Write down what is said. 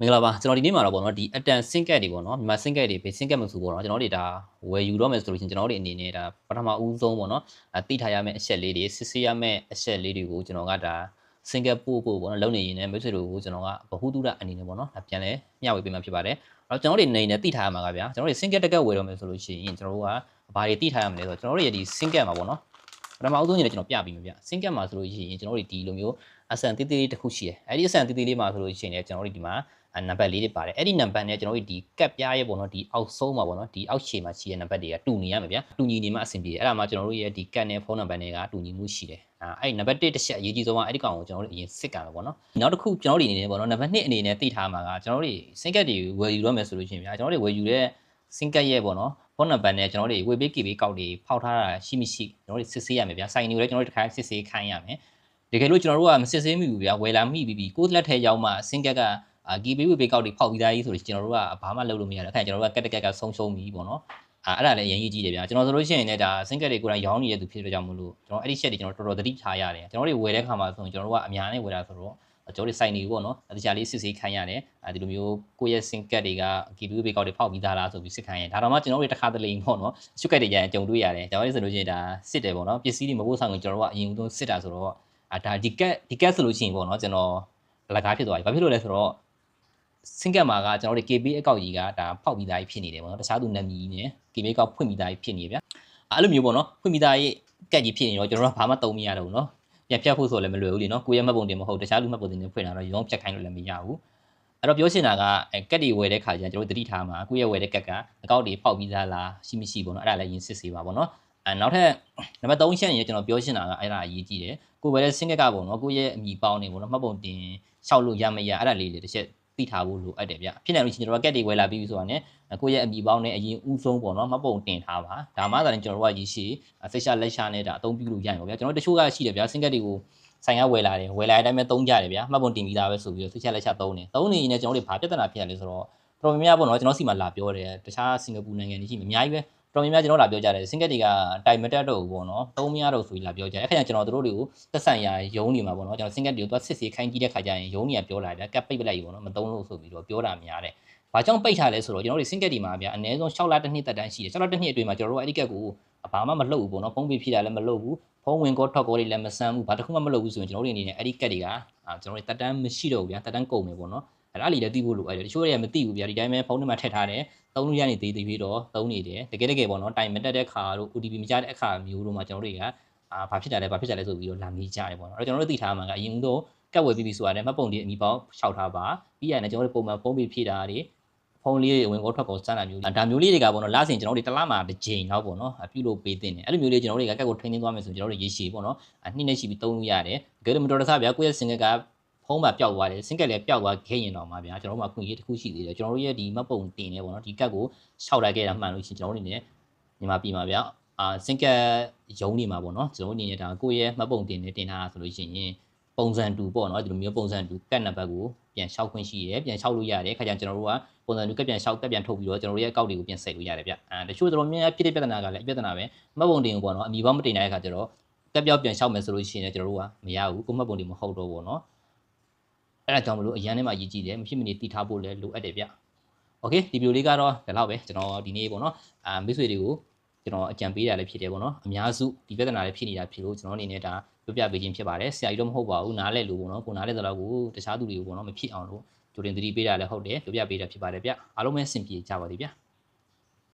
မင်္ဂလာပါကျွန်တော်ဒီနေ့မှာတော့ဗောနော်ဒီအတန်စင်ကက်တွေဗောနော်မြန်မာစင်ကက်တွေဘေးစင်ကက်မဆိုဗောနော်ကျွန်တော်တို့ဒါဝယ်ယူတော့မယ်ဆိုလို့ရှိရင်ကျွန်တော်တို့အနေနဲ့ဒါပထမဦးဆုံးဗောနော်အဲတိထားရမယ့်အချက်လေးတွေစစ်ဆေးရမယ့်အချက်လေးတွေကိုကျွန်တော်ကဒါစင်ကက်ပို့ဖို့ဗောနော်လုံနေရင်လည်းမိတ်ဆွေတို့ကိုကျွန်တော်ကဗဟုသုတအနေနဲ့ဗောနော်ဒါပြန်လဲမျှဝေပေးမှာဖြစ်ပါတယ်အဲ့တော့ကျွန်တော်တို့အနေနဲ့တိထားရမှာကဗျာကျွန်တော်တို့စင်ကက်တက်ကက်ဝယ်တော့မယ်ဆိုလို့ရှိရင်ကျွန်တော်တို့ကဘာတွေတိထားရမလဲဆိုတော့ကျွန်တော်တို့ရဲ့ဒီစင်ကက်မှာဗောနော်ပထမဦးဆုံးအနေနဲ့ကျွန်တော်ပြပြီးမှာဗျစင်ကက်မှာဆိုလို့ရှိရင်ကျွန်တော်တို့ဒီလိုမျိုးအဆန်တေးသေးလေးတစ်ခုရှိတယ်အဲ့ဒီအဆန်တေးသေးလေးမှာဆိုလို့ရှိရင်လည်းကျွန်တော်တို့ဒီမှာ နံပါတ်လေးတွေပါတယ်အဲ့ဒီနံပါတ်နဲ့ကျွန်တော်တို့ဒီကပ်ပြားရဲ့ပေါ့နော်ဒီအောက်ဆုံးမှာပေါ့နော်ဒီအောက်ခြေမှာရှိတဲ့နံပါတ်တွေကတူညီရမှာဗျာတူညီနေမှအဆင်ပြေတယ်အဲ့ဒါမှကျွန်တော်တို့ရဲ့ဒီကပ်နဲ့ဖုန်းနံပါတ်တွေကတူညီမှုရှိတယ်အဲ့ဒီနံပါတ်1တစ်ချက်အရေးကြီးဆုံးကအဲ့ဒီကောင်ကိုကျွန်တော်တို့အရင်စစ်ကြမယ်ပေါ့နော်နောက်တစ်ခုကျွန်တော်တို့အနေနဲ့ပေါ့နော်နံပါတ်2အနေနဲ့သိထားမှာကကျွန်တော်တို့စင်ကက်တွေဝယ်ယူရမယ်ဆိုလို့ရှိရင်ဗျာကျွန်တော်တို့ဝယ်ယူတဲ့စင်ကက်ရဲ့ပေါ့နော်ဖုန်းနံပါတ်နဲ့ကျွန်တော်တို့ဝေပေးကေပေးကောက်တွေဖောက်ထားတာရှိမရှိကျွန်တော်တို့စစ်ဆေးရမယ်ဗျာစိုင်နေကိုလည်းကျွန်တော်တို့တစ်ခါစစ်ဆေးခိုင်းရမယ်တကယ်လို့ကျွန်တော်တို့ကမစစ်ဆေးမိဘူးဗျာဝယ်လာမိပြီးပြီကိုယ်လက်ထဲရောက်မှစင်ကက်က အာကီပေးဝေပေးကောက်တွေဖောက်ပြီးသားကြီးဆိုလို့ကျွန်တော်တို့ကဘာမှလုပ်လို့မရတဲ့အခါကျွန်တော်တို့ကကက်တကက်ကဆုံးရှုံးပြီပေါ့နော်အာအဲ့ဒါလည်းအရင်ကြီးကြီးတယ်ဗျာကျွန်တော်ဆိုလို့ရှိရင်လည်းဒါစင်ကက်တွေကိုယ်တိုင်ရောင်းနေတဲ့သူဖြစ်တဲ့ကြောင့်မလို့ကျွန်တော်အဲ့ဒီချက်တွေကျွန်တော်တော်တော်သတိထားရတယ်ကျွန်တော်တို့ဝယ်တဲ့ခါမှာဆိုရင်ကျွန်တော်တို့ကအများနဲ့ဝယ်တာဆိုတော့ကျွန်တော်တို့စိုက်နေပေါ့နော်တခြားလေးစစ်ဆေးခိုင်းရတယ်အဲဒီလိုမျိုးကိုယ့်ရဲ့စင်ကက်တွေကကီပီပေးကောက်တွေဖောက်ပြီးသားလားဆိုပြီးစစ်ခိုင်းရတယ်ဒါတော့မှကျွန်တော်တို့တစ်ခါတလေပေါ့နော်ရှုကက်တွေကြရင်ကြုံတွေ့ရတယ်ကျွန်တော်တို့ဆိုလို့ရှိရင်ဒါစစ်တယ်ပေါ့နော်ပစ္စည်းတွေမပို့ဆောင်ရင်ကျွန်တော်တို့ကအရင်ဆုံးစစ်တာဆိုတော့အာဒါဒီကက်ဒီကက်ဆိုလို့ရှိရင်ပေါ့နော်ကျွန်တော်လကားဖြစ်သွားပြီဘာဖြစ်လို့လဲဆိုတော့ စင်ကက်မှာကကျွန်တော်တို့ KB အကောက်ကြီးကဒါဖောက်ပြီးသားကြီးဖြစ်နေတယ်ပေါ့နော်တခြားသူနာမည်နဲ့ KB အကောက်ဖွင့်ပြီးသားကြီးဖြစ်နေဗျာအဲ့လိုမျိုးပေါ့နော်ဖွင့်ပြီးသားကြီးကက်ကြီးဖြစ်နေတော့ကျွန်တော်တို့ကဘာမှတုံးမရတော့ဘူးနော်ပြန်ဖြတ်ဖို့ဆိုလည်းမလွယ်ဘူးလीနော်ကိုယ့်ရဲ့မှတ်ပုံတင်မဟုတ်တခြားလူမှတ်ပုံတင်တွေဖွင့်လာတော့ရုံးဖြတ်ခိုင်းလို့လည်းမရဘူးအဲ့တော့ပြောချင်တာကကက်တွေဝယ်တဲ့ခါကျကျွန်တော်တို့တတိထားမှာကိုယ့်ရဲ့ဝယ်တဲ့ကက်ကအကောက်တွေဖောက်ပြီးသားလားရှိမရှိပေါ့နော်အဲ့ဒါလည်းရင်စစ်ဆေးပါပေါ့နော်အဲနောက်ထပ်နံပါတ်3ချက်ရင်ကျွန်တော်ပြောချင်တာကအဲ့ဒါအရေးကြီးတယ်ကိုယ်ဝယ်တဲ့စင်ကက်ကပေါ့နော်ကိုယ့်ရဲ့အမိပေါင်းနေပေါ့နော်မှတ်ပုံတင်လျှောက်လို့ရမရအဲ့ဒါလေးတွေတစ်ချက် သိထားဖို့လိုအပ်တယ်ဗျဖြစ်နိုင်လို့ရှိရင်ကျွန်တော်ကက်တွေဝယ်လာပြီးပြီဆိုတာနဲ့ကိုယ့်ရဲ့အမိပေါင်းနဲ့အရင်ဦးဆုံးပေါ့နော်မှတ်ပုံတင်ထားပါဒါမှသာရင်ကျွန်တော်တို့ကရည်ရှိစိတ်ရှာလက်ရှာနဲ့ဒါအသုံးပြုလို့ရရင်ပေါ့ဗျာကျွန်တော်တချို့ကရှိတယ်ဗျာစင်ကက်တွေကိုဆိုင်ကဝယ်လာတယ်ဝယ်လာတဲ့အတိုင်းပဲသုံးကြတယ်ဗျာမှတ်ပုံတင်ပြီးသားပဲဆိုပြီးတော့စိတ်ချလက်ချသုံးတယ်သုံးနေရင်လည်းကျွန်တော်တို့ဘာပြဿနာဖြစ်ရလဲဆိုတော့တော်တော်များများပေါ့နော်ကျွန်တော်စီမှာလာပြောတယ်တခြားစင်ကာပူနိုင်ငံတွေရှိအများကြီးပဲ တော်များများကျွန်တော်လာပြောကြတယ်စင်ကက်တွေကတိုင်မတက်တော့ဘူးပေါ့နော်သုံးမရတော့ဆိုပြီးလာပြောကြတယ်အဲ့ခါကျကျွန်တော်တို့တွေကိုသက်ဆိုင်ရာယုံနေမှာပေါ့နော်ကျွန်တော်စင်ကက်တွေကိုသွားစစ်စီခိုင်းကြည့်တဲ့ခါကျရင်ယုံနေရပြောလာတယ်ကပ်ပိတ်ပလိုက်ပေါ့နော်မသုံးလို့ဆိုပြီးတော့ပြောတာများတယ်ဘာကြောင့်ပိတ်ထားလဲဆိုတော့ကျွန်တော်တို့စင်ကက်ဒီမှာဗျာအနည်းဆုံး6လတစ်နှစ်သက်တမ်းရှိတယ်6လတစ်နှစ်အတွင်းမှာကျွန်တော်တို့အဲ့ဒီကက်ကိုဘာမှမလှုပ်ဘူးပေါ့နော်ဖုံးပြဖြည့်တာလည်းမလှုပ်ဘူးဖုံးဝင်ကောထွက်ကောတွေလည်းမဆန်းဘူးဘာတစ်ခုမှမလှုပ်ဘူးဆိုရင်ကျွန်တော်တို့အနေနဲ့အဲ့ဒီကက်တွေကအာကျွန်တော်တို့တက်တန်းမရှိတော့ဘူးဗျာတက်တန်းကုန်မယ်ပေါ့နော် အဲ့ဒါလေးလည်းသိဖို့လိုအဲ့တယ်တချို့တွေကမသိဘူးဗျာဒီတိုင်းပဲဖုန်းထဲမှာထည့်ထားတယ်သုံးလို့ရနေသေးသေးပြီးတော့သုံးနေတယ်တကယ်တကယ်ပေါ့နော်တိုင်မတက်တဲ့ခါတို့ OTP မကြတဲ့အခါမျိုးတို့မှာကျွန်တော်တို့တွေကအာဘာဖြစ်တာလဲဘာဖြစ်တာလဲဆိုပြီးတော့လာမေးကြတယ်ပေါ့နော်အဲ့တော့ကျွန်တော်တို့သိထားမှာကအရင်ဦးတော့ကတ်ဝယ်ပြီးပြီဆိုတာနဲ့မှတ်ပုံတွေအမိပေါင်းလျှောက်ထားပါပြီးရတယ်ကျွန်တော်တို့ပုံမှန်ဖုန်းပေးဖြည့်တာတွေဖုန်းလေးတွေဝင်ကောထွက်ကောစမ်းတာမျိုးဒါမျိုးလေးတွေကပေါ့နော်လာစဉ်ကျွန်တော်တို့တစ်လမှာတစ်ချိန်တော့ပေါ့နော်ပြုလုပ်ပေးတင်တယ်အဲ့လိုမျိုးလေးကျွန်တော်တို့တွေကကတ်ကိုထိန်းသိမ်းသွားမယ်ဆိုရင်ကျွန်တော်တို့ရေရှည်ပေါ့နော်နှစ်နဲ့ရှိပြီးသုံးလို့ရတယ်ဂယ်မတော်တဆဗျာကိုယ့်ရဲ့စင်ကက ဖုံးမှာပျောက်သွားတယ်စင်ကက်လည်းပျောက်သွားခဲ့ရင်တော့မှဗျာကျွန်တော်တို့မှာခွင့်ရေးတစ်ခုရှိသေးတယ်ကျွန်တော်တို့ရဲ့ဒီမှတ်ပုံတင်နေပေါ့နော်ဒီကတ်ကိုရှောက်လိုက်ခဲ့တာမှန်လို့ရှိရင်ကျွန်တော်တို့အနေနဲ့ညီမပြီးမှာဗျာအာစင်ကက်ရုံးနေမှာပေါ့နော်ကျွန်တော်တို့အနေနဲ့ဒါကိုယ့်ရဲ့မှတ်ပုံတင်နေတင်ထားတာဆိုလို့ရှိရင်ပုံစံတူပေါ့နော်ဒီလိုမျိုးပုံစံတူကတ်နံပါတ်ကိုပြန်လျှောက်ခွင့်ရှိရဲပြန်လျှောက်လို့ရတယ်ခါကျကျွန်တော်တို့ကပုံစံတူကတ်ပြန်လျှောက်ကတ်ပြန်ထုတ်ပြီးတော့ကျွန်တော်တို့ရဲ့အကောက်တွေကိုပြန်ဆက်လို့ရတယ်ဗျအဲတချို့တော်တော်များများဖြစ်တဲ့ပြဿနာကလည်းပြဿနာပဲမှတ်ပုံတင်ကိုပေါ့နော်အမိဘောမတင်တဲ့အခါကျတော့ကတ်ပြောက်ပြန်လျှောက်မယ်ဆိုလို့ရှိရင်လည်းကျွန်တော်တို့ကမရဘူးကိုမှတ်ပုံတင်မဟုတ်တော့ပေါ့နော် အဲ့ဒါကြောင့်မလို့အရန်ထဲမှာရည်ကြည့်တယ်မဖြစ်မနေတည်ထားဖို့လည်းလိုအပ်တယ်ဗျโอเคဒီဗီဒီယိုလေးကတော့ဒီလောက်ပဲကျွန်တော်ဒီနေ့ပေါ့နော်အာမိတ်ဆွေတွေကိုကျွန်တော်အကြံပေးတာလည်းဖြစ်တယ်ပေါ့နော်အများစုဒီပြဿနာလည်းဖြစ်နေတာဖြစ်လို့ကျွန်တော်အနေနဲ့ဒါပြောပြပေးခြင်းဖြစ်ပါတယ်ဆရာကြီးတော့မဟုတ်ပါဘူးနားလဲလို့ပေါ့နော်ကိုနားလဲသလောက်ကိုတခြားသူတွေကိုပေါ့နော်မဖြစ်အောင်လို့ကြိုတင်သတိပေးတာလည်းဟုတ်တယ်ပြောပြပေးတာဖြစ်ပါတယ်ဗျအားလုံးပဲစင်ပြေကြပါသည်ဗျ